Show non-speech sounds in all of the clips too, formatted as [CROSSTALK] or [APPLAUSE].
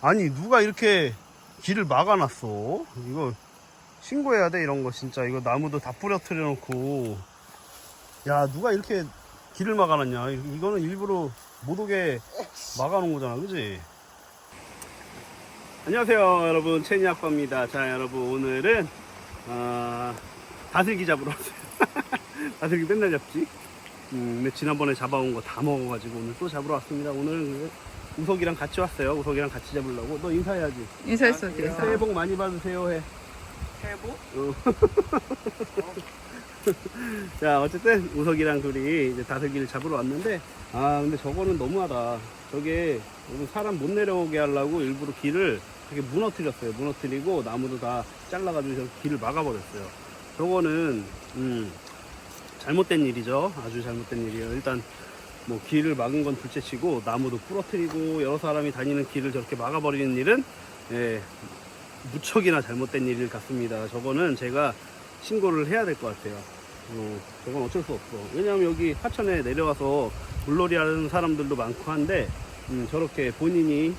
아니 누가 이렇게 길을 막아놨어? 이거 신고해야 돼 이런 거 진짜. 이거 나무도 다 부러뜨려 놓고. 야 누가 이렇게 길을 막아놨냐? 이- 이거는 일부러 못 오게 막아놓은 거잖아 그지? 안녕하세요 여러분. 채니 아빠입니다. 자 여러분 오늘은 아, 다슬기 잡으러 왔어요. [LAUGHS] 다슬기 맨날 잡지? 음, 근데 지난번에 잡아온 거 다 먹어가지고 오늘 또 잡으러 왔습니다 오늘 우석이랑 같이 왔어요. 우석이랑 같이 잡으려고. 너 인사해야지. 인사했어, 그래서. 새해 복 많이 받으세요. 해. 해보? 어. [LAUGHS] 자 어쨌든 우석이랑 둘이 이제 다슬기를 잡으러 왔는데 아 근데 저거는 너무하다. 저게 오늘 사람 못 내려오게 하려고 일부러 길을 되게 무너뜨렸어요. 무너뜨리고 나무도 다 잘라가지고 저 길을 막아버렸어요. 저거는 음 잘못된 일이죠. 아주 잘못된 일이에요. 일단 뭐 길을 막은 건 둘째치고 나무도 부러뜨리고 여러 사람이 다니는 길을 저렇게 막아버리는 일은 예, 무척이나 잘못된 일 같습니다. 저거는 제가 신고를 해야 될 것 같아요. 어, 저건 어쩔 수 없어. 왜냐하면 여기 하천에 내려와서 물놀이 하는 사람들도 많고 한데, 음, 저렇게 본인이,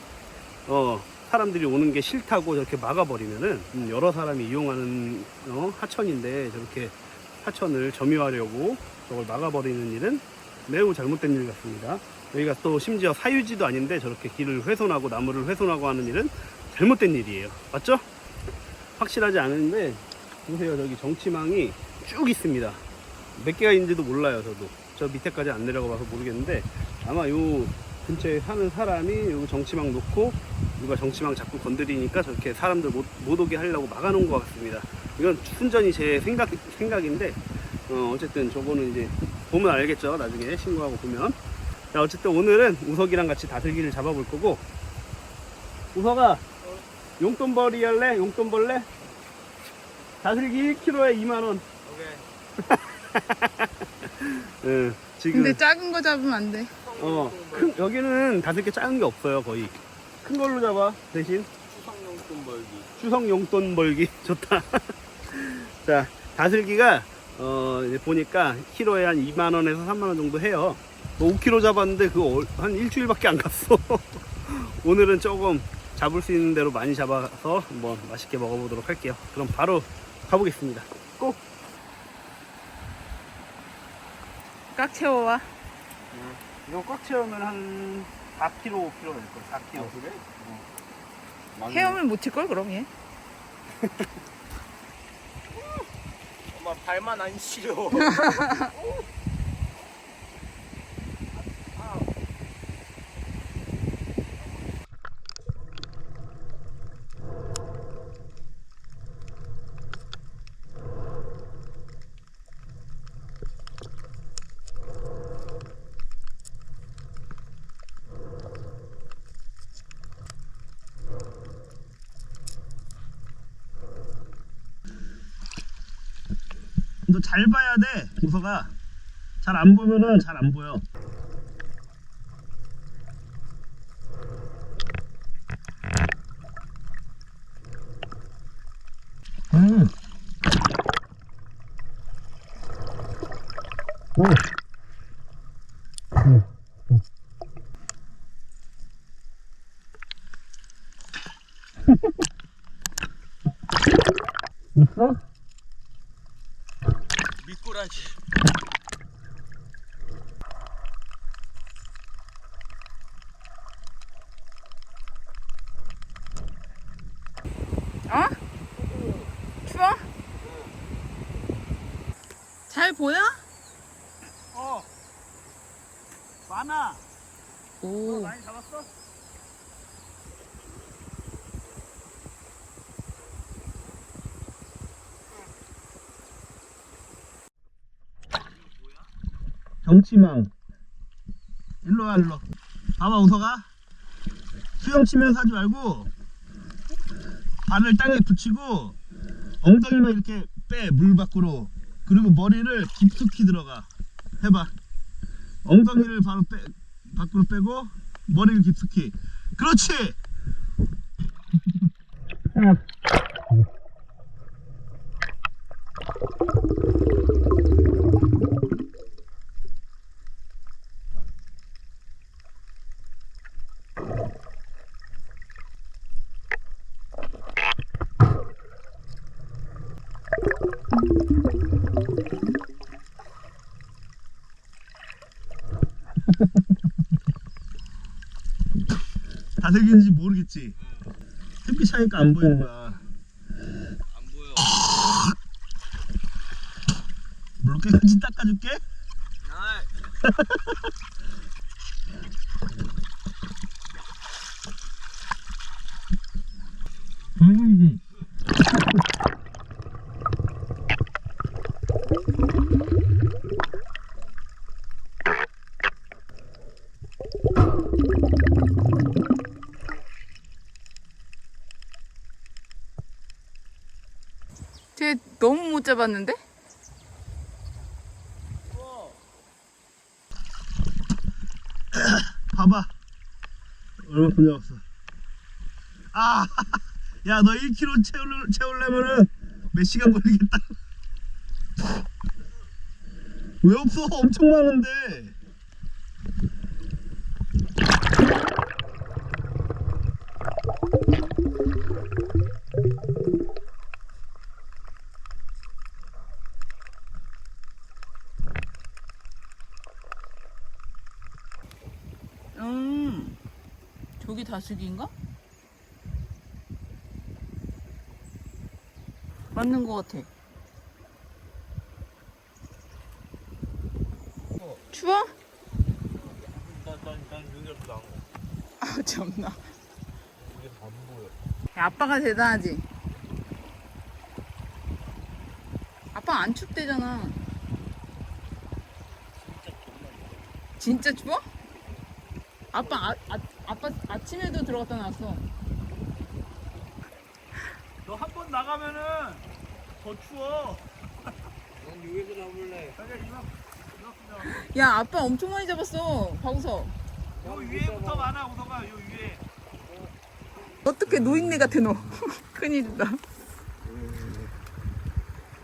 어, 사람들이 오는 게 싫다고 저렇게 막아버리면은, 음, 여러 사람이 이용하는, 어, 하천인데, 저렇게 하천을 점유하려고 저걸 막아버리는 일은 매우 잘못된 일 같습니다. 여기가 또 심지어 사유지도 아닌데 저렇게 길을 훼손하고 나무를 훼손하고 하는 일은 잘못된 일이에요. 맞죠? 확실하지 않은데 보세요. 저기 정치망이 쭉 있습니다. 몇 개가 있는지도 몰라요. 저도 저 밑에까지 안 내려가 봐서 모르겠는데 아마 요 근처에 사는 사람이 요 정치망 놓고 누가 정치망 자꾸 건드리니까 저렇게 사람들 못, 못 오게 하려고 막아놓은 것 같습니다. 이건 순전히 제 생각 생각인데 어, 어쨌든 저거는 이제 보면 알겠죠. 나중에 신고하고 보면. 자, 어쨌든 오늘은 우석이랑 같이 다슬기를 잡아볼 거고 우석아 용돈벌이 할래? 용돈벌래? 다슬기 1kg에 2만원 오케이. [LAUGHS] 응, 지금 근데 작은 거 잡으면 안 돼. 어, 큰, 여기는 다슬기 작은 게 없어요 거의 큰 걸로 잡아 대신 추석 용돈 벌기. 추석 용돈 벌기 [LAUGHS] 좋다. [LAUGHS] 자, 다슬기가 어 이제 보니까 키로에 한 2만 원에서 3만 원 정도 해요. 뭐 5kg 잡았는데 그거 얼- 한 일주일밖에 안 갔어. [LAUGHS] 오늘은 조금 잡을 수 있는 대로 많이 잡아서 한번 맛있게 먹어보도록 할게요. 그럼 바로 가보겠습니다. 꼭. 꽉 채워와. 이거 꽉 채우면 한 4kg, 5kg 될 거예요. 4kg. 아, 그래? 어. 헤엄을 못칠걸 그럼 얘. [LAUGHS] 발만 안 시려. [LAUGHS] 너 잘 봐야 돼, 우서가. 잘 안 보면은 잘 안 보여. 음. 오. 음. 미꾸라지. 어? 추워? 잘 보여? 어. 많아. 오. 많이 잡았어? 정치망. 일로 와 일로. 봐봐 우서가 수영 치면서 하지 말고 발을 땅에 붙이고 엉덩이만 이렇게 빼 물 밖으로. 그리고 머리를 깊숙이 들어가. 해봐. 엉덩이를 바로 빼 밖으로 빼고 머리를 깊숙이. 그렇지 다슬기인지 모르겠지. 햇빛 차니까 안 보이는 거야. 안 보여. 물개까지 닦아줄게. 아, 음. 쟤 너무 못 잡았는데? [LAUGHS] 봐봐. 얼마큼 잡았어. 아, [LAUGHS] 야, 너 1kg 채울, 채우려면은 몇 시간 걸리겠다. [LAUGHS] 왜 없어? 엄청 많은데. 음. 저기 다슬기인가? 맞는 것 같아. 추워? 아 참나. 야, 아빠가 대단하지. 아빠 안 춥대잖아. 진짜 추워? 아빠 아, 아, 아빠 아침에도 들어갔다 나왔어. 너 한 번 나가면은 더 추워. 난 여기서 잡을래. 야 아빠 엄청 많이 잡았어. 박우석. 요 위에부터 많아, 우서가 요 위에. 어떻게 노인네 같아 너. [LAUGHS] 큰일이다.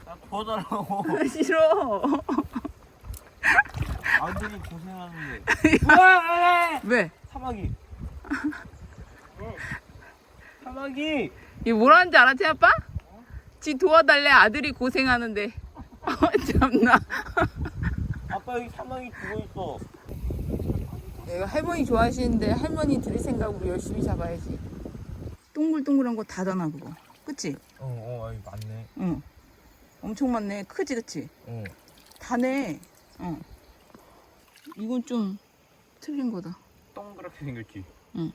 나 더달라고. 싫어. 아들이 고생하는데. [LAUGHS] 왜? 사마귀. 사마귀. 이게 뭐라는지 알았지 아빠? 지 도와달래 아들이 고생하는데. [LAUGHS] 어, 참나. 아빠 여기 사마귀 죽어 있어. 내가 할머니 좋아하시는데 할머니 들을 생각으로 열심히 잡아야지. 동글동글한 거 다잖아 그거. 그치? 어, 어, 여기 맞네. 응. 엄청 많네. 크지 그치? 어. 다네. 어. 이건 좀 틀린 거다. 동그랗게 생겼지. 응.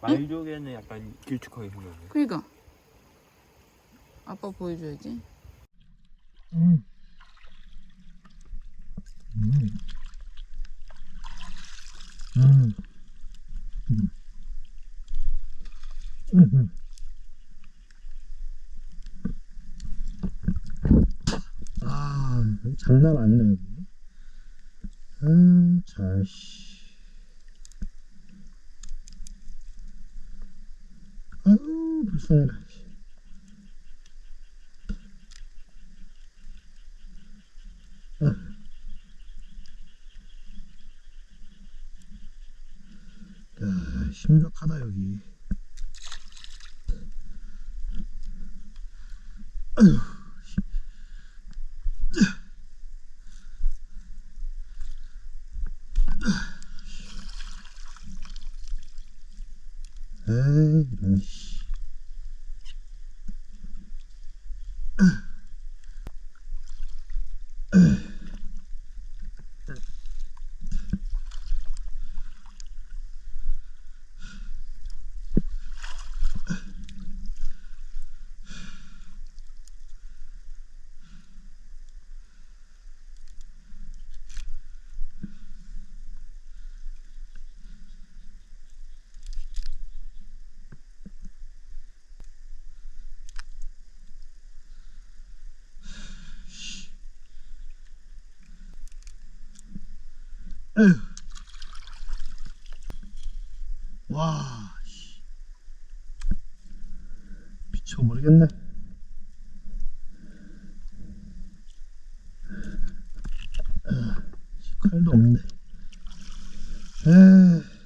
말족에는 약간 길쭉하게 생겼네. 그니까. 아빠 보여줘야지. 음. 음. 음. 음. 음. 아, 장난 아니네. 아, 잘, 씨. 아유, 불쌍해라. 씨. 야, 심각하다, 여기. [CLEARS THROAT] 아휴, 와, 씨. 미쳐버리겠네. 아, 씨, 칼도 없는데. 에이.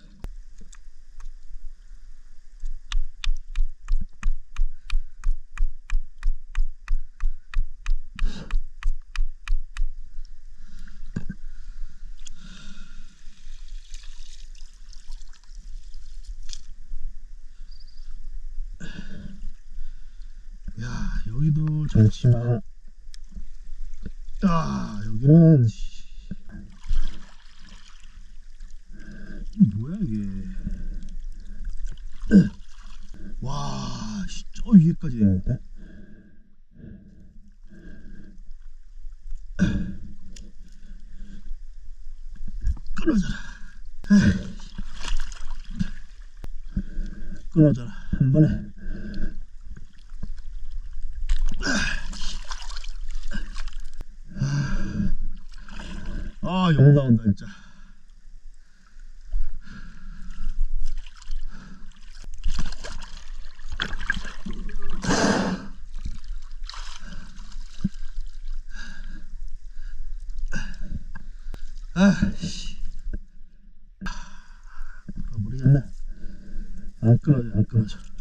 여기도 정치망. 아, 여기는, 뭐야, 이게. 와, 씨, 저 위에까지 되는데? 끊어져라. 끊어져라. 한 번에. 아, 영 나온다, 진짜. 아, 씨. 아, 모르겠네. 안 끊어져, 안 끊어져.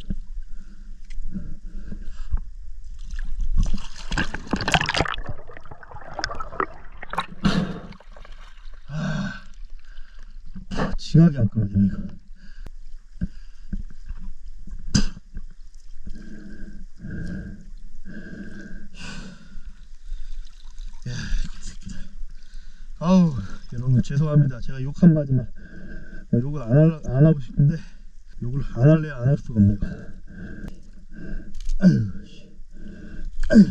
아, 징하게 안 끊어지네, 이거. 야, 개새끼들. 아우, 여러분 죄송합니다. 제가 욕 한마디만. 욕을 안, 하, 안 하고 싶은데, 욕을 안 할래 안할 수가 없네요. 아유, 씨. 아유,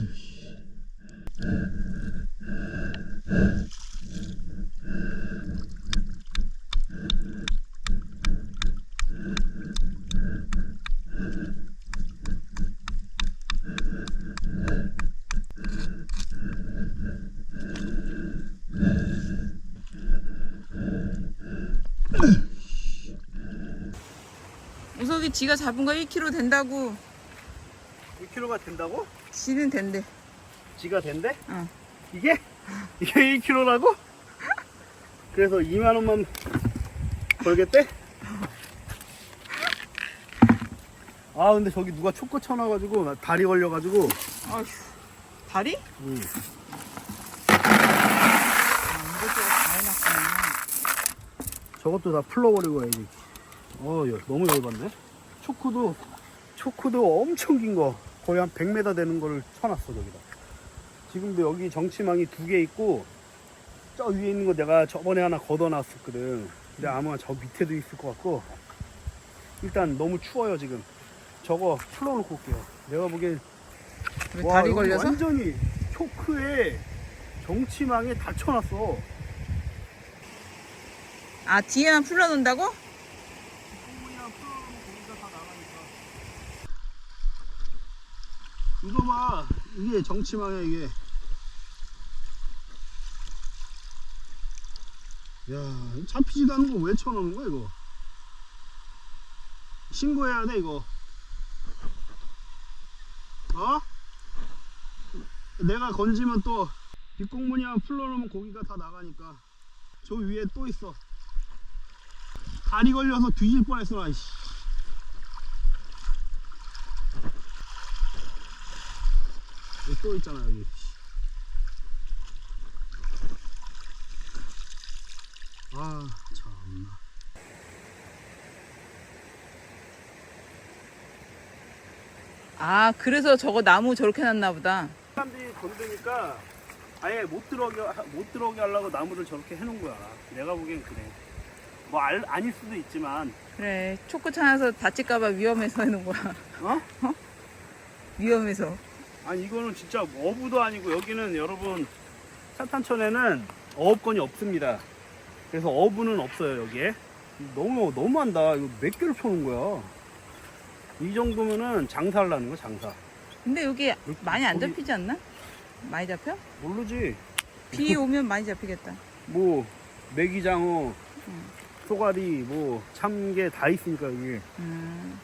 우석이 지가 잡은 거 1kg 된다고 1kg가 된다고? 지는 된대. 지가 된대? 응. 이게? 이게 1kg라고? 그래서 2만 원만 벌겠대? 아 근데 저기 누가 초코 쳐놔가지고 나 다리 걸려가지고 아휴. 다리? 음. 아, 이것저것 다 해놨구나. 저것도 다 풀러버리고 가야지. 어 야, 너무 열받네. 초크도 초크도 엄청 긴 거. 거의 한 100m 되는 거를 쳐놨어 저기다. 지금도 여기 정치망이 두 개 있고 저 위에 있는 거 내가 저번에 하나 걷어놨었거든. 근데 아마 저 밑에도 있을 것 같고. 일단 너무 추워요 지금. 저거 풀러놓고 올게요. 내가 보기엔 왜 와, 다리 걸려서? 완전히 초크에 정치망에 닫혀놨어 아, 뒤에만 풀러놓는다고? 이거 봐. 이게 정치망이야 이게. 야 잡히지도 않은 거 왜 쳐놓는 거야 이거? 신고해야 돼 이거. 어? 내가 건지면 또 뒷공무니만 풀러놓으면 고기가 다 나가니까. 저 위에 또 있어 다리 걸려서 뒤질 뻔했어 나 씨. 여기 또 있잖아 여기 아 참나 아, 그래서 저거 나무 저렇게 놨나 보다. 사람들이 건드니까 아예 못 들어오게 하- 못 들어오게 하려고 나무를 저렇게 해놓은 거야 내가 보기엔 그래 뭐 알, 아닐 수도 있지만 그래, 초코 차나서 다칠까봐 위험해서 해놓은 거야. 어? 위험해서. 아니 이거는 진짜 어부도 아니고 여기는 여러분 사탄천에는 어업권이 없습니다 그래서 어부는 없어요 여기에 너무 너무한다 이거 몇 개를 쳐놓은 거야 이 정도면은 장사를 하는 거야 장사 근데 여기 많이 안 거기- 잡히지 않나? 많이 잡혀? 모르지 비 오면 많이 잡히겠다. 뭐 메기장어 음. 쏘가리 뭐 참게 다 있으니까 여기 음,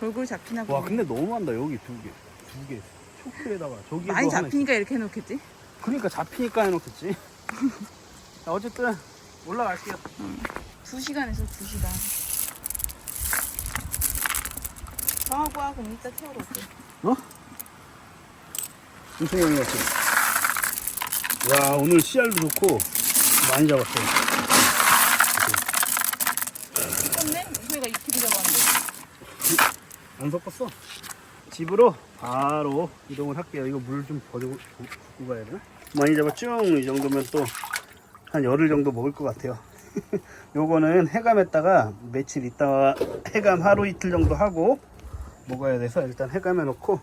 골고루 잡히나 와 보네. 근데 너무한다 여기 두 개 두 개 초크에다가 저기도 많이 잡히니까 이렇게 해놓겠지? 있- 그러니까 잡히니까 해놓겠지 [LAUGHS] 자 어쨌든 올라갈게요 두 시간에서 두 시간. 정하고 하고 이따 태우러 올게. 엄청 많이 왔어 와 오늘 씨알도 좋고 많이 잡았어요 컸네? 우리가 2kg 잡았는데. 안 섞었어 집으로 바로 이동을 할게요. 이거 물 좀 버리고 붓고 가야 되나? 많이 잡았죠? 이 정도면 또 한 열흘 정도 먹을 것 같아요. [LAUGHS] 요거는 해감했다가 며칠 있다가 해감 하루 이틀 정도 하고 먹어야 돼서 일단 해감해 놓고